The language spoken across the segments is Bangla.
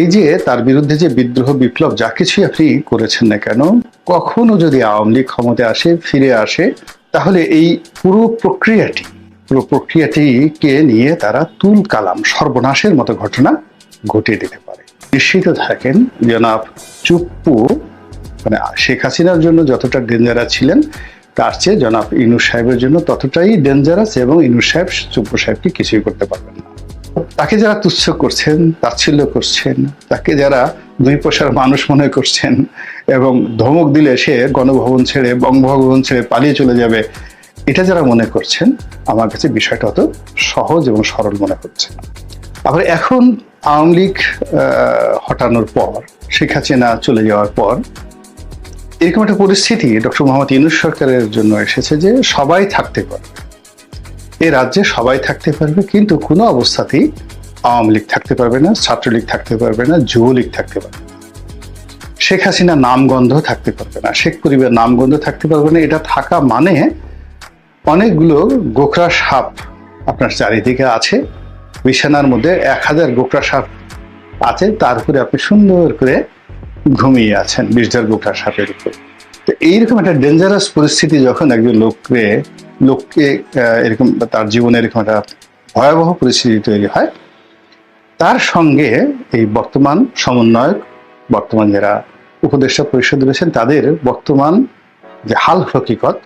এই যে তার বিরুদ্ধে যে বিদ্রোহ বিপ্লব যা কিছুই আপনি করেছেন না কেন, কখনো যদি আওয়ামী লীগ ক্ষমতায় আসে, ফিরে আসে, তাহলে এই পুরো প্রক্রিয়াটি, পুরো প্রক্রিয়াটিকে নিয়ে তারা তুল কালাম, সর্বনাশের মতো ঘটনা ঘটিয়ে দিতে পারে। নিশ্চিত থাকেন, জনাব চুপ্পু মানে শেখ হাসিনার জন্য যতটা ডেঞ্জারাস ছিলেন, তার চেয়ে জনাব ইনু সাহেবের জন্য ততটাই ডেঞ্জারাস এবং ইনু সাহেব, চুপ্পু সাহেবকে কিছুই করতে পারবেন না। তাকে যারা তুচ্ছ করছেন, তাচ্ছিল্য করছেন, তাকে যারা দুই পয়সার মানুষ মনে করছেন এবং ধমক দিলে সে গণভবন ছেড়ে, বঙ্গভবন ছেড়ে পালিয়ে চলে যাবে, এটা যারা মনে করছেন, আমার কাছে বিষয়টা অত সহজ এবং সরল মনে হচ্ছে আবার এখন আওয়ামী লীগ হটানোর পর, শেখ হাসিনা চলে যাওয়ার পর, এরকম একটা পরিস্থিতি ডক্টর মোহাম্মদ ইনুস সরকারের জন্য এসেছে যে সবাই থাকতে পারবে। এ রাজ্যে সবাই থাকতে পারবে, কিন্তু কোনো অবস্থাতেই আওয়ামী লীগ থাকতে পারবে না, ছাত্রলীগ থাকতে পারবে না, যুবলীগ থাকতে পারবে না। শেখ হাসিনা নামগন্ধ থাকতে পারবে না, শেখ পরিবার নামগন্ধ থাকতে পারবে না, এটা থাকা মানে অনেকগুলো গোখরা সাপ আপনার চারিদিকে আছে, বিছানার মধ্যে এক হাজার গোখরা সাপ আছে, তার উপরে আপনি সুন্দর করে ঘুমিয়ে আছেন বিষধর গোখরা সাপের উপর। তো এইরকম একটা ডেঞ্জারাস পরিস্থিতি যখন একজন লোককে লোককে এরকম তার জীবনে এরকম একটা ভয়াবহ পরিস্থিতি তৈরি হয় তার সঙ্গে এই বর্তমান সমন্বয়ক, বর্তমান যারা উপদেষ্টা পরিষদ রয়েছেন, তাদের বর্তমান যে হাল হকিকত,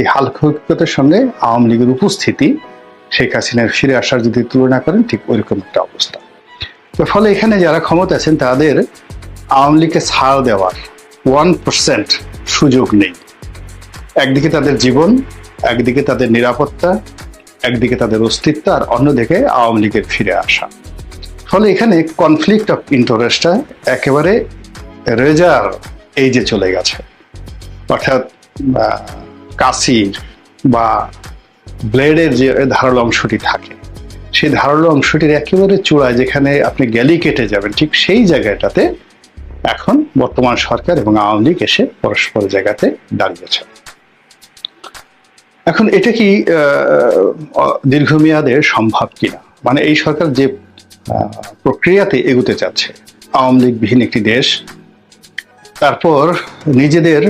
এই হাল হকিকতের সঙ্গে আওয়ামী লীগের উপস্থিতি, শেখ হাসিনার ফিরে আসার যদি তুলনা করেন, ঠিক ওইরকম একটা অবস্থা। তো ফলে এখানে যারা ক্ষমতা আছেন, তাদের আওয়ামী লীগকে ছাড় দেওয়ার ওয়ান পার্সেন্ট সুযোগ নেই। একদিকে তাদের জীবন, একদিকে তাদের নিরাপত্তা, একদিকে তাদের অস্তিত্ব, আর অন্যদিকে আওয়ামী লীগের ফিরে আসা। ফলে এখানে কনফ্লিক্ট অফ ইন্টারেস্টটা একেবারে রেজার এই যে চলে গেছে। অর্থাৎ কাশির বা ব্লেডের যে ধারালো অংশটি থাকে, সেই ধারালো অংশটির একেবারে চূড়ায় যেখানে আপনি গ্যালি কেটে যাবেন, ঠিক সেই জায়গাটাতে এখন বর্তমান সরকার এবং আওয়ামী লীগ এসে পরস্পর জায়গাতে দাঁড়িয়েছে। এখন এটা কি দীর্ঘমেয়াদে সম্ভব কিনা? মানে এই সরকার যে প্রক্রিয়াতে এগুতে যাচ্ছে। আওয়ামী লীগবিহীন একটি দেশ। তারপর নিজেদের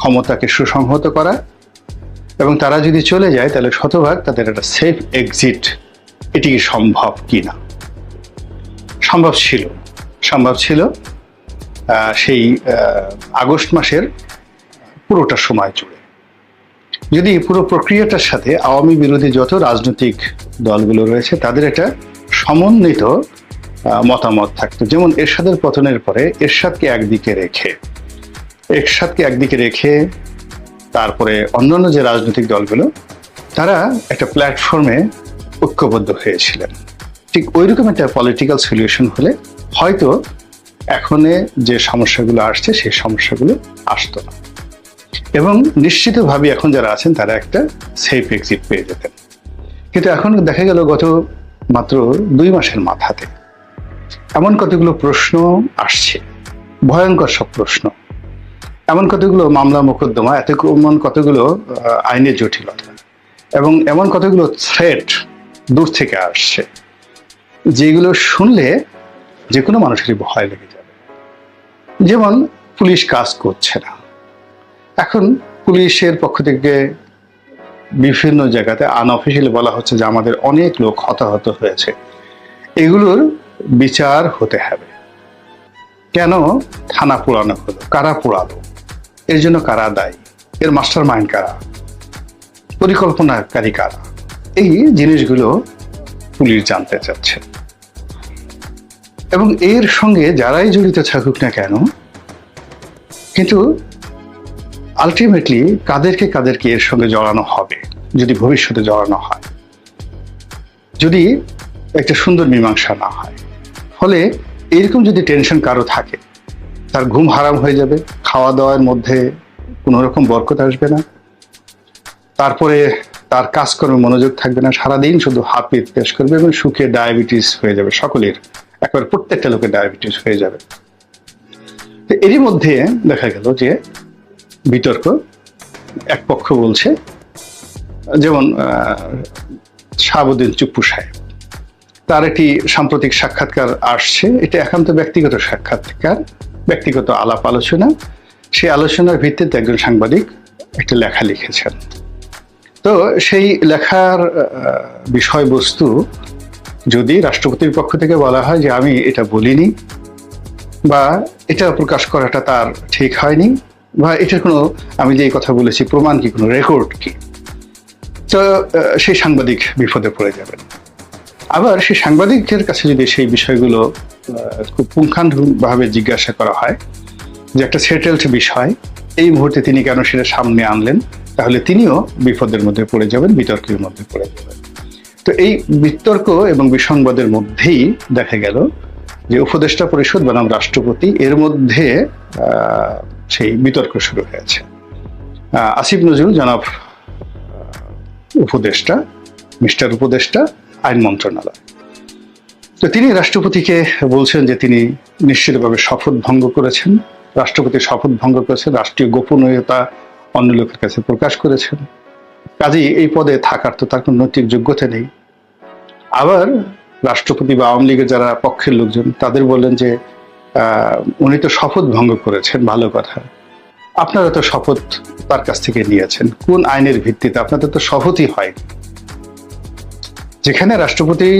ক্ষমতাকে সুসংহত করা এবং তারা যদি চলে যায়, তাহলে শতভাগ তাদের একটা সেফ এক্সিট এটি কি সম্ভব কিনা সম্ভব ছিল। সম্ভব ছিল সেই আগস্ট মাসের পুরোটা সময় জুড়ে। যদি পুরো প্রক্রিয়াটার সাথে আওয়ামী বিরোধী যত রাজনৈতিক দলগুলো রয়েছে, তাদের একটা সমন্বিত মতামত থাকতো। যেমন এরশাদের পতনের পরে এরশাদকে একদিকে রেখে, এরশাদকে একদিকে রেখে তারপরে অন্যান্য যে রাজনৈতিক দলগুলো, তারা একটা প্ল্যাটফর্মে ঐক্যবদ্ধ হয়েছিলেন। ঠিক ওইরকম একটা পলিটিক্যাল সলিউশন হলে হয়তো এখনে যে সমস্যাগুলো আসছে, সেই সমস্যাগুলো আসতো না। এবং নিশ্চিতভাবে এখন যারা আছেন, তারা একটা সেফ এক্সিট পেয়ে যেতেন। কিন্তু এখন দেখা গেল গত মাত্র দুই মাসের মাথাতে। এমন কতগুলো প্রশ্ন আসছে, ভয়ঙ্কর সব প্রশ্ন। এমন কতগুলো মামলা মোকদ্দমা এত এমন কতগুলো আইনের জটিলতা এবং এমন কতগুলো থ্রেট দূর থেকে আসছে, যেগুলো শুনলে যে কোনো মানুষেরই ভয় লেগে যাবে। যেমন, পুলিশ কাজ করছে না। এখন পুলিশের পক্ষ থেকে বিভিন্ন জায়গাতে আনঅফিসিয়ালি বলা হচ্ছে যে আমাদের অনেক লোক হতাহত হয়েছে। এগুলোর বিচার হতে হবে। কেন? থানা পোড়ানো হলো। কারা পোড়ালো এর জন্য কারা দায়ী? এর মাস্টার মাইন্ড কারা? পরিকল্পনাকারী কারা? এই জিনিসগুলো পুলিশ জানতে চাচ্ছে। এবং এর সঙ্গে যারাই জড়িত থাকুক না কেন, কিন্তু আলটিমেটলি কাদেরকে কাদেরকে এর সঙ্গে জড়ানো হবে, যদি ভবিষ্যতে জড়ানো হয়। যদি একটা সুন্দর মীমাংসা না হয়। ফলে এরকম যদি টেনশন কারও থাকে, তার ঘুম হারাম হয়ে যাবে খাওয়া দাওয়ার মধ্যে কোনো রকম বরকত আসবে না। তারপরে তার কাজকর্মে মনোযোগ থাকবে না, সারাদিন শুধু হাপিত পেশ করবে এবং সুখে ডায়াবেটিস হয়ে যাবে সকলের। একবার প্রত্যেকটা লোকের ডায়াবেটিস হয়ে যাবে। এরই মধ্যে দেখা গেল যে বিতর্ক, এক পক্ষ বলছে, যেমন শাহাবুদ্দিন চুপ্পু সাহেব, তার একটি সাম্প্রতিক সাক্ষাৎকার আসছে, এটা একান্ত ব্যক্তিগত সাক্ষাৎকার, ব্যক্তিগত আলাপ আলোচনা সেই আলোচনার ভিত্তিতে একজন সাংবাদিক একটা লেখা লিখেছেন। তো সেই লেখার বিষয়বস্তু যদি রাষ্ট্রপতির পক্ষ থেকে বলা হয় যে আমি এটা বলিনি, বা এটা প্রকাশ করাটা তার ঠিক হয়নি বা এটার কোনো, আমি যে কথা বলেছি, প্রমাণ কি, কোনো রেকর্ড কি? তো সেই সাংবাদিক বিপদে পড়ে যাবেন। আবার সেই সাংবাদিকদের কাছে যদি সেই বিষয়গুলো খুব পুঙ্খানুভাবে জিজ্ঞাসা করা হয়, যে একটা সেটেলড বিষয়, এই মুহূর্তে তিনি কেন সেটা সামনে আনলেন, তাহলে তিনিও বিপদের মধ্যে পড়ে যাবেন, বিতর্কের মধ্যে পড়ে যাবেন। তো এই বিতর্ক এবং বিসংবাদের মধ্যেই দেখা গেল যে উপদেষ্টা পরিষদ বনাম রাষ্ট্রপতি এর মধ্যে সেই বিতর্ক শুরু হয়েছে। আসিফ নজরুল জনাব উপদেষ্টা, মিস্টার উপদেষ্টা, আইন মন্ত্রণালয়। তো তিনি রাষ্ট্রপতিকে বলছেন যে তিনি নিশ্চিতভাবে শপথ ভঙ্গ করেছেন। রাষ্ট্রপতি শপথ ভঙ্গ করেছেন, রাষ্ট্রীয় গোপনীয়তা অন্য লোকের কাছে প্রকাশ করেছেন। কাজেই এই পদে থাকার তো তার কোনো নৈতিক যোগ্যতা নেই। আবার রাষ্ট্রপতি বা আওয়ামী লীগের যারা পক্ষের লোকজন, তাদের বললেন যে উনি তো শপথ ভঙ্গ করেছেন, ভালো কথা। আপনারা তো শপথ তার কাছ থেকে নিয়েছেন। কোন আইনের ভিত্তিতে? আপনাদের তো শপথই হয় যেখানে রাষ্ট্রপতি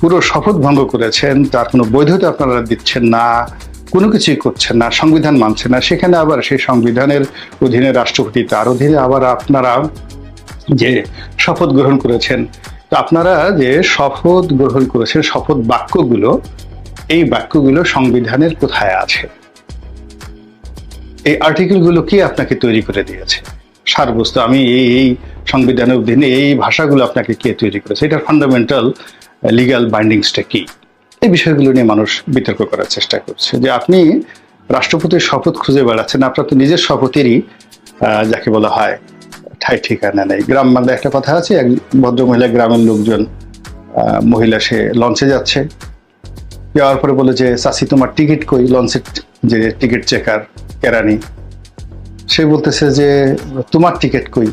পুরো শপথ ভঙ্গ করেছেন, তার কোনো বৈধতা আপনারা দিচ্ছেন না, কোনো কিছুই করছেন না, সংবিধান মানছেন না, সেখানে আবার সেই সংবিধানের অধীনে রাষ্ট্রপতি, তার অধীনে আবার আপনারা যে শপথ গ্রহণ করেছেন, তো আপনারা যে শপথ গ্রহণ করেছেন, শপথ বাক্যগুলো এই বাক্যগুলো সংবিধানের কোথায় আছে? এই আর্টিকেলগুলো কে আপনাকে তৈরি করে দিয়েছে? সারবস্তু, আমি এই এই সংবিধানের অধীনে এই ভাষাগুলো আপনাকে কে তৈরি করেছে? এটার ফান্ডামেন্টাল লিগ্যাল বাইন্ডিংসটা কি? এই বিষয়গুলো নিয়ে মানুষ বিতর্ক করার চেষ্টা করছে যে আপনি রাষ্ট্রপতির শপথ খুঁজে বেড়াচ্ছেন, আপনার তো নিজের শপথেরই যাকে বলা হয়, ঠাই ঠিকানা নেই। গ্রাম বাংলায় একটা কথা আছে, এক ভদ্র মহিলা গ্রামের লোকজন মহিলা সে লঞ্চে যাচ্ছে। যাওয়ার পরে বলে যে চাষি তোমার টিকিট কই? লঞ্চের যে টিকিট চেকার কেরানি, সে বলতেছে যে, তোমার টিকিট কই?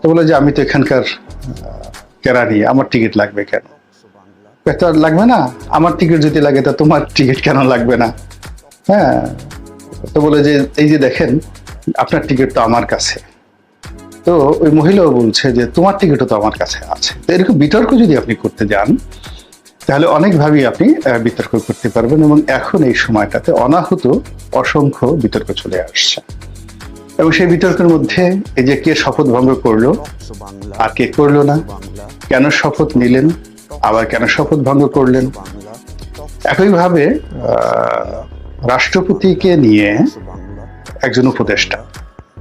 তো বলে যে, আমি তো এখানকার কেরানি, আমার টিকিট লাগবে কেন? তো লাগবে না, আমার টিকিট যদি লাগে, তা তোমার টিকিট কেন লাগবে না? হ্যাঁ তো বলে যে, এই যে দেখেন, আপনার টিকিট তো আমার কাছে। তো ওই মহিলাও বলছে যে, তোমার টিকিটও তো আমার কাছে আছে। তো এরকম বিতর্ক যদি আপনি করতে যান তাহলে অনেকভাবেই আপনি বিতর্ক করতে পারবেন এবং এখন এই সময়টাতে অনাহত অসংখ্য বিতর্ক চলে আসছে। এবং সেই বিতর্কের মধ্যে এই যে কে শপথ ভঙ্গ করল, আর কে করল না, কেন শপথ নিলেন, আবার কেন শপথ ভঙ্গ করলেন? একইভাবে রাষ্ট্রপতিকে নিয়ে একজন উপদেষ্টা